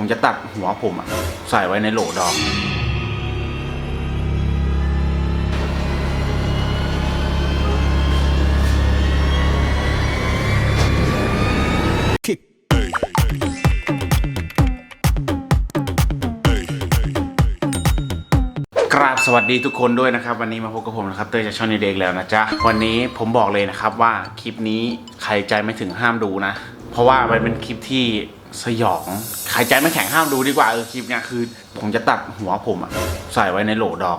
ผมจะตัดหัวผมอะใส่ไว้ในโหลดอง กราบสวัสดีทุกคนด้วยนะครับ วันนี้มาพบกับผมนะครับเตยจากช่องนี้เด็กแล้วนะจ๊ะ วันนี้ผมบอกเลยนะครับว่าคลิปนี้ใครใจไม่ถึงห้ามดูนะ เพราะว่ามันเป็นคลิปที่สยองใครใจไม่แข็งห้ามดูดีกว่าเออคลิปเนี้ยคือ ผมจะตัดหัวผมอะใส่ไว้ในโหลดอง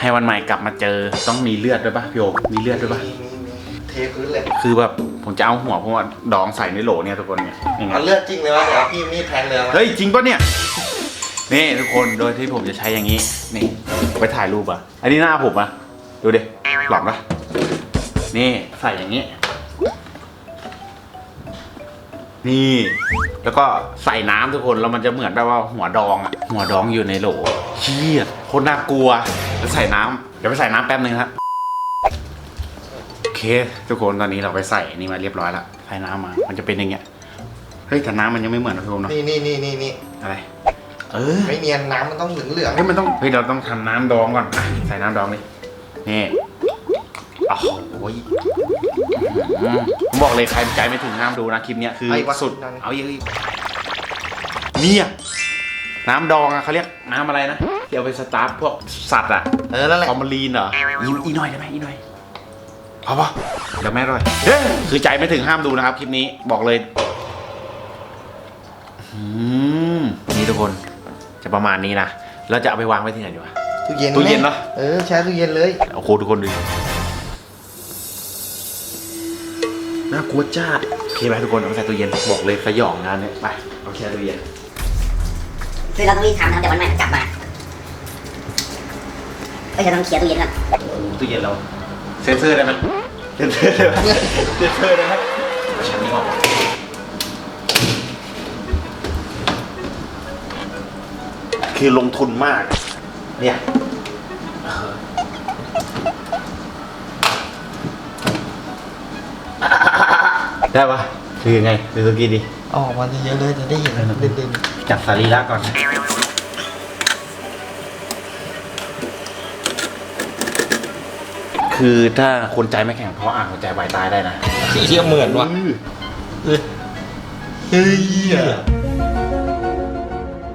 ให้วันใหม่กลับมาเจอต้องมีเลือดด้วยปะพี่โอมีเลือดด้วยปะมีมีมีเทพื้นเลยคือแบบผมจะเอาหัวผมอะดองใส่ในโหลเนี่ยทุกคนเนี่ยยังไงเอาเลือดจริงเลยวะเดี๋ยวเอาพี่มีดแทงเลยนะเฮ้ยจริงปะเนี่ยนี่ทุกคนโดยที่ผมจะใช้อย่างนี้นี่ไปถ่ายรูปอะอันนี้หน้าผมอะดูดิหลอกปะนี่ใส่อย่างนี้ นี่ แล้วก็ใส่น้ำทุกคนแล้วมันจะเหมือนแบบว่าหัวดองอะหัวดองอยู่ในโหลเชี่ยโคนน่ากลัวแล้วใส่น้ำเดี๋ยวไปใส่น้ำแป๊บนึงครับ โอเค ทุกคนตอนนี้เราไปใส่นี่มาเรียบร้อยแล้วใส่น้ำมา มันจะเป็นอย่างเงี้ย เฮ้ยแต่น้ำมันยังไม่เหมือนนะทุกคนเนาะนี่นี่นี่นี่นี่อะไร เออ ไม่เนียนน้ำมันต้องเหลืองเหลืองเฮ้ยมันต้องเฮ้ยเราต้องทำน้ำดองก่อนอะใส่น้ำดองเลยนี่โอ้โหอืม ผมบอกเลยใครใจไม่ถึงห้ามดูนะคลิปเนี้ยคือสุดเอาอีกเนี่ยน้ำดองอะเขาเรียกน้ำอะไรนะที่เอาไปสตาร์ทพวกสัตว์อะเออนั่นแหละฟอร์มาลีนเหรออีอีหน่อยได้ไหมอีหน่อยเอาปะเดี๋ยวแม่ร่อยเฮ้ยคือใจไม่ถึงห้ามดูนะครับคลิปนี้บอกเลยอืมนี่ทุกคนจะประมาณนี้นะแล้วจะเอาไปวางไว้ที่ไหนดีวะ ตู้เย็นตู้เย็นเหรอ เออแช่ตู้เย็นเลย โอ้โหทุกคนดู น่ากลัวจ้าดโอเคไปทุกคนเอาไปใส่ตู้เย็นบอกเลยสยองงานเนี่ยไปเอาแช่ตู้เย็นคือเราต้องรีบทำนะครับเดี๋ยววันใหม่มันกลับมาเอ้ยเราต้องเคลียร์ตู้เย็นก่อนตู้เย็นเราเซ็นเซอร์ได้ไหมเซ็นเซอร์ได้ไหมเซ็นเซอร์ได้ไหมเอาชั้นนี้ออกคือลงทุนมาก เนี่ย ได้ปะคือยังไงคือสกีดีออกมาเยอะๆเลยจะได้เห็นเด่นจับสรีระก่อนคือถ้าคนใจไม่แข็งเพราะอ่านหัวใจวายตายได้นะๆเที่ยเหมือนวะเฮ้ยเฮ้ย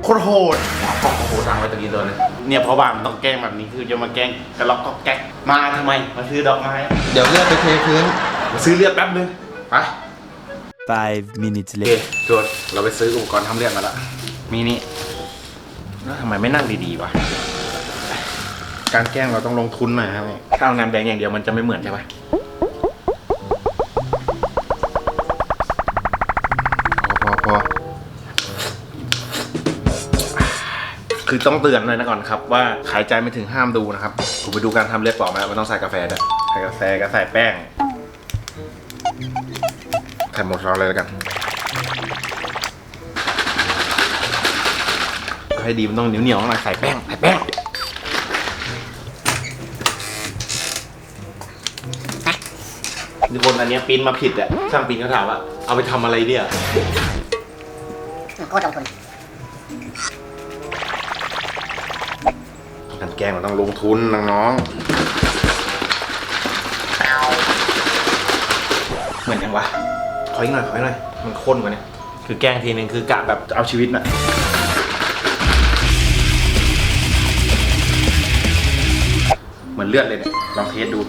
โคตรโหดโอ้โหทางไว้ตะกี้ตัวเลย เนี่ยเพราะว่ามันต้องแกล้งแบบนี้คือจะมาแกล้งกระล็อกก็แก๊กมาทำไม มาซื้อดอกไม้ เดี๋ยวเลือดไปเทพื้นมาซื้อเลือดแป๊บนึงไป Five minutes โอเค later. จวดเราไปซื้ออุปกรณ์ทำเลือดมาแล้วมีนี่แล้วทำไมไม่นั่งดีๆวะ การแกล้งเราต้องลงทุนหน่อยครับถ้าเอาน้ำแดงอย่างเดียวมันจะไม่เหมือนใช่ปะพอพอพอคือต้องเตือนเลยนะก่อนครับ ว่าขายใจไม่ถึงห้ามดูนะครับ ผมไปดูการทำเลือดปลอมมาแล้วมันต้องใส่กาแฟด้วยใส่กาแฟก็ใส่แป้ง ใส่หมดเราเลยแล้วกันให้ดีมันต้องเหนียวเหนียวๆหน่อยใส่แป้งใส่แป้งทุกคนอันเนี้ยปริ้นมาผิดอะช่างปริ้นเขาถามว่า เอาไปทำอะไรเนี่ยโคตรลงทุนกันแกล้งมันต้องลงทุนน้องๆเหมือนยังวะ ขออีกหน่อยขออีกหน่อยมันข้นกว่านี้คือแกล้งทีนึงคือกะแบบเอาชีวิตน่ะเหมือนเลือดเลยเนี่ยลองเทสดู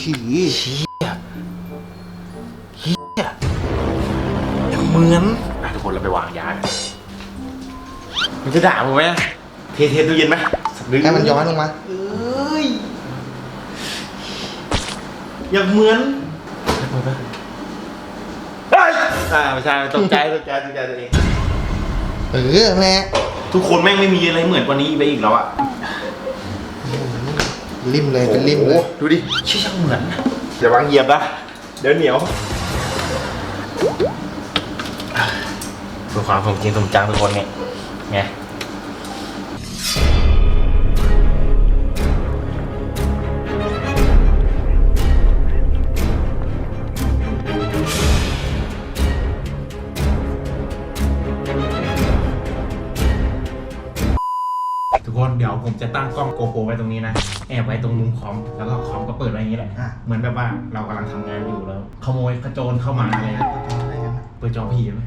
เฮียเฮียเฮียยังเหมือนอะทุกคนเราไปวางยากันมันจะด่าผมไหมเทเทตู้เย็นไหมสักดึงให้มันย้อนลงมา เอ้ยยังเหมือน เฮ้ยอ่าไม่ใช่ตกใจตกใจตกใจตัวเอง เออแม่ทุกคนแม่งไม่มีอะไรเหมือนกว่านี้ไปอีกแล้วอะริมเลยเป็นริมเลยโอ้โหดูดิเชื่อยังเหมือนอย่าวางเหยียบนะเดี๋ยวเหนียวเพื่อความสมจริงสมจังทุกคนเนี่ยไง คอมแล้วก็คอมก็เปิดไว้อย่างนี้แหละอะ เหมือนแบบว่าเรากำลังทำงานอยู่แล้ว ขโมยกระโจนเข้ามาอะไรนะอะไรกันนะเปิดจอผีไหม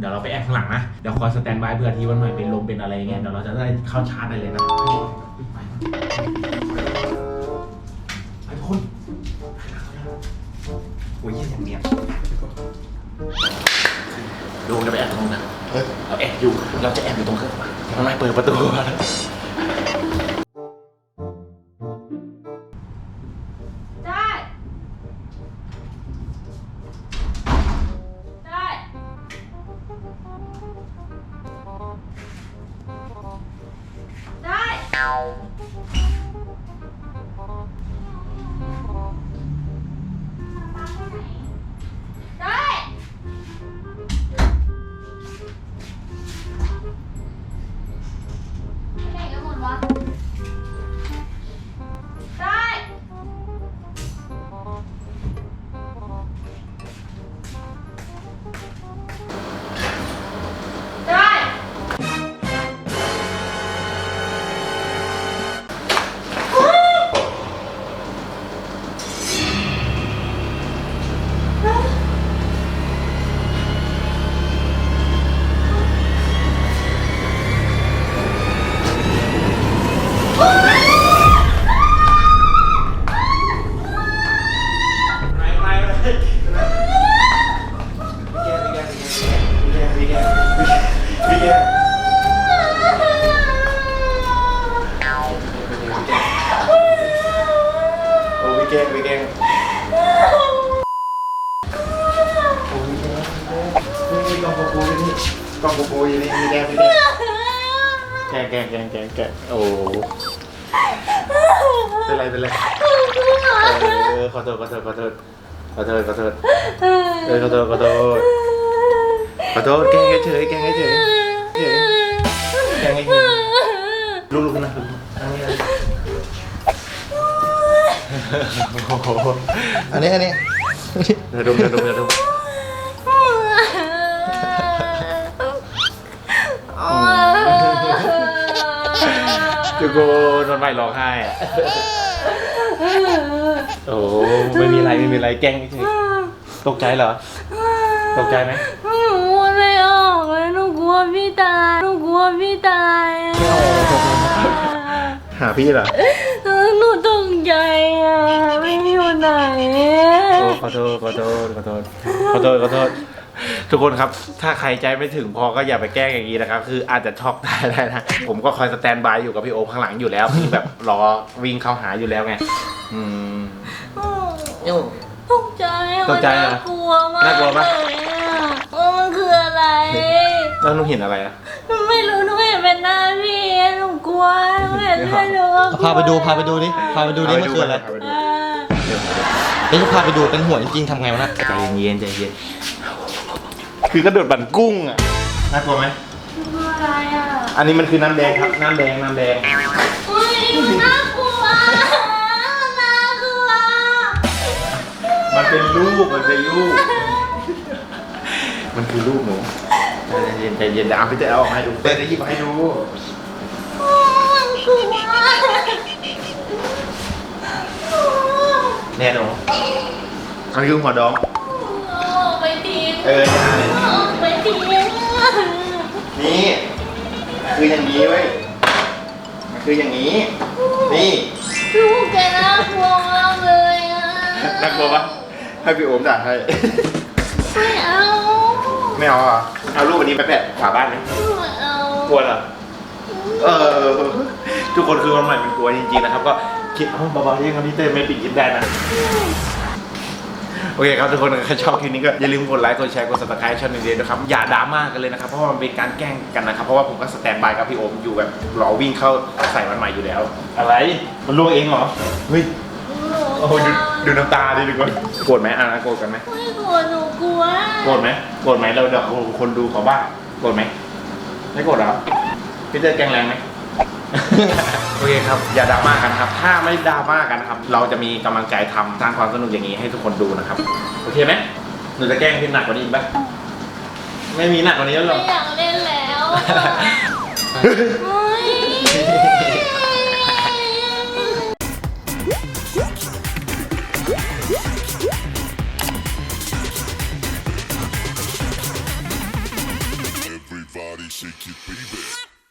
เดี๋ยวเราไปแอบข้างหลังนะเดี๋ยวคอยสแตนบายเผื่อที่วันใหม่เป็นลมเป็นอะไรอย่างเงี้ยเดี๋ยวเราจะได้เข้าชาร์จได้เลยนะไปไปทุกคนโอ้ยเหี้ยอย่างเนี้ยดูจะไปแอบตรงนู้นนะเฮ้ย เราแอบอยู่ เราจะแอบอยู่ตรงเครื่องมันไม่เปิดประตูมาแล้ว ไแกงแกงแกงแกงโอ้เป็นไรเป็นไรเออขอโทษขอโทษขอโทษขอโทษขอโทษเออขอโทษขอโทษขอโทษแกงเฉยแกงเฉยเฉยแกงเฉยลูกๆนะลูกๆอันนี้อะไรโอ้โหอันนี้อันนี้เดี๋ยวดมเดี๋ยวดมเดี๋ยวดม โกนอนไปร้องไห้อะโอ้ไม่มีอะไรไม่มีอะไรแกล้งเฉยตกใจเหรอ ตกใจไหมหนูพูดไม่ออกเลยหนูกลัวพี่ตายหนูกลัวพี่ตายอะหาพี่เหรอเออหนูตกใจอะไม่อยู่ไหน โอ้ขอโทษขอโทษขอโทษขอโทษขอโทษ ทุกคนครับ ถ้าใครใจไม่ถึงพอก็อย่าไปแกล้งอย่างนี้นะครับ คืออาจจะช็อกได้ได้นะ ผมก็คอยสแตนบายอยู่กับพี่โอมข้างหลังอยู่แล้วที่แบบรอวิ่งเข้าหาอยู่แล้วไง อืมตกใจอะตกใจเหรอมันน่ากลัวมากน่ากลัวปะเลยอะว่ามันคืออะไร แล้วหนูเห็นอะไรอะหนูไม่รู้หนูเห็นเป็นหน้าพี่หนูกลัวหนูเห็นเลยหนูก็กลัวพาไปดูพาไปดูดิพาไปดูดิมันคืออะไรพาปดูอ่าเฮ้ยพาไปดูเป็นหัวจริงๆทำไงวะนะใจเย็นใจเย็น คือกระโดดบันกุ้งอะน่ากลัวไหมคืออะไรอะอันนี้มันคือน้ำแดงครับน้ำแดงน้ำแดงอุ้ยมันน่ากลัวมันน่ากลัวมันเป็นลูกมันเป็นลูกมันคือลูกหนูใจเย็นใจเย็นเดี๋ยวเอาพี่เต้เอาออกมาให้ดูเต้จะหยิบมาให้ดูมันกลัวแน่นอนอันนี้คือหัวดองเอาไปทิ้ง เออใช่เอาไปทิ้งนี่คืออย่างนี้เว้ยมันคืออย่างนี้ นี่ลูกแกน่ากลัวมากเลยอะน่ากลัวปะให้พี่โอมจ่าให้ ไม่เอาไม่เอาอะเอารูปอันนี้ไปแปะฝาบ้านไหมไม่เอากลัวเหรอ เออ ทุกคนคือวันใหม่เป็นกลัวจริงๆนะครับ ก็คิดเอาเบาๆยังนี้เต้ไม่ปิดยิ้มได้นะ โอเคครับทุกคนถ้าชอบคลิปนี้ก็อย่าลืมกดไลค์กดแชร์กด subscribe ช่องนี้ด้วยนะครับอย่าดราม่ากันเลยนะครับเพราะว่ามันเป็นการแกล้งกันนะครับเพราะว่าผมก็สแตนบายกับพี่โอมอยู่แบบรอวิ่งเข้าใส่วันใหม่อยู่แล้ว อะไรมันล่วงเองเหรอเฮ้ยโอ้โหดูดูน้ำตาดิทุกคนโกรธไหมอะโกรธกันไหมไม่กลัวหนูกลัวโกรธไหมโกรธไหมเราเดี๋ยวคนดูเขาบ้าโกรธไหมไม่โกรธเหรอพี่เต้แกล้งแรงไหม โอเคครับ อย่าดราม่ากันครับ ถ้าไม่ดราม่ากันนะครับ เราจะมีกำลังใจทำสร้างความสนุกอย่างนี้ให้ทุกคนดูนะครับ โอเคไหมหนูจะแกล้งพี่หนักกว่านี้อีกปะไม่มีหนักกว่านี้แล้วหรไม่อ อยากเล่นแล้วอะเฮ้ยเฮ้ย